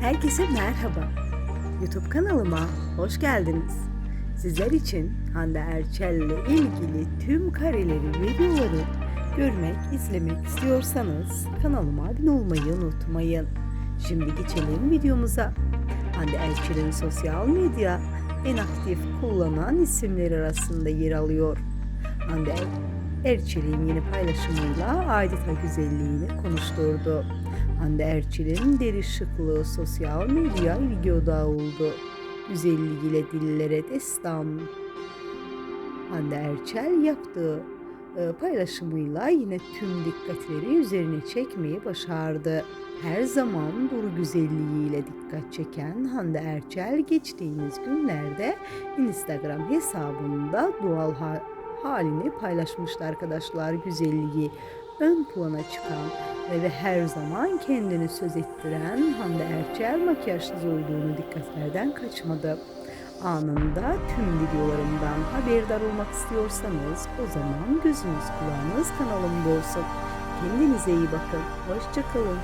Herkese merhaba. YouTube kanalıma hoş geldiniz. Sizler için Hande Erçel ile ilgili tüm kareleri, videoları görmek, izlemek istiyorsanız kanalıma abone olmayı unutmayın. Şimdi geçelim videomuza. Hande Erçel'in sosyal medya en aktif kullanan isimler arasında yer alıyor. Hande Erçel'in yeni paylaşımıyla adeta güzelliğini konuşturdu. Hande Erçel'in deri şıklığı sosyal medya odağı oldu. Güzelliğiyle dillere destan. Hande Erçel yaptığı e, paylaşımıyla yine tüm dikkatleri üzerine çekmeyi başardı. Her zaman duru güzelliğiyle dikkat çeken Hande Erçel geçtiğimiz günlerde Instagram hesabında doğal ha- halini paylaşmıştı arkadaşlar. Güzelliği ön plana çıkan ve her zaman kendini söz ettiren Hande Erçel makyajsız olduğunu dikkatlerden kaçmadı. Anında tüm videolarımdan haberdar olmak istiyorsanız o zaman gözünüz kulağınız kanalımda olsun. Kendinize iyi bakın. Hoşçakalın.